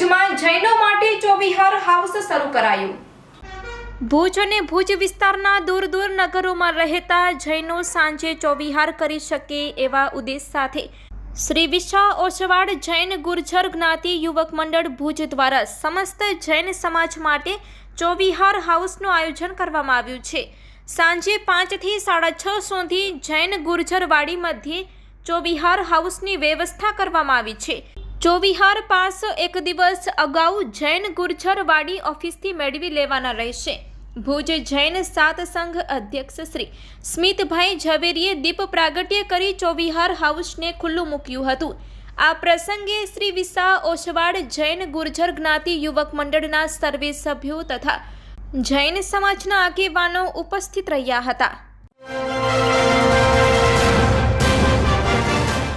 જેમાં જૈનો માટે ચોવિહાર હાઉસ શરૂ કરાયું. ભુજ અને ભુજ વિસ્તારના દૂર દૂર નગરોમાં રહેતા જૈનો સાંજે ચોવિહાર કરી શકે એવા ઉદ્દેશ સાથે શ્રી વિશા ઓસવાડ જૈન ગુર્જર જ્ઞાતિ યુવક મંડળ ભુજ દ્વારા સમસ્ત જૈન સમાજ માટે ચોવિહાર હાઉસનું આયોજન કરવામાં આવ્યું છે. સાંજે પાંચથી સાડા છ સુધી જૈન ગુર્જરવાડી મધ્યે ચોવિહાર હાઉસની વ્યવસ્થા કરવામાં આવી છે. ચોવિહાર પાસ એક દિવસ અગાઉ જૈન ગુર્જરવાડી ઓફિસથી મેળવી લેવાના રહેશે. ભુજ જૈન સાત સંઘ અધ્યક્ષ શ્રી સ્મિતભાઈ ઝવેરીએ દીપ પ્રાગટ્ય કરી ચોવિહાર હાઉસને ખુલ્લું મૂક્યું હતું. આ પ્રસંગે શ્રી વિસા ઓસવાડ જૈન ગુર્જર જ્ઞાતિ યુવક મંડળના સર્વે સભ્યો તથા જૈન સમાજના આગેવાનો ઉપસ્થિત રહ્યા હતા.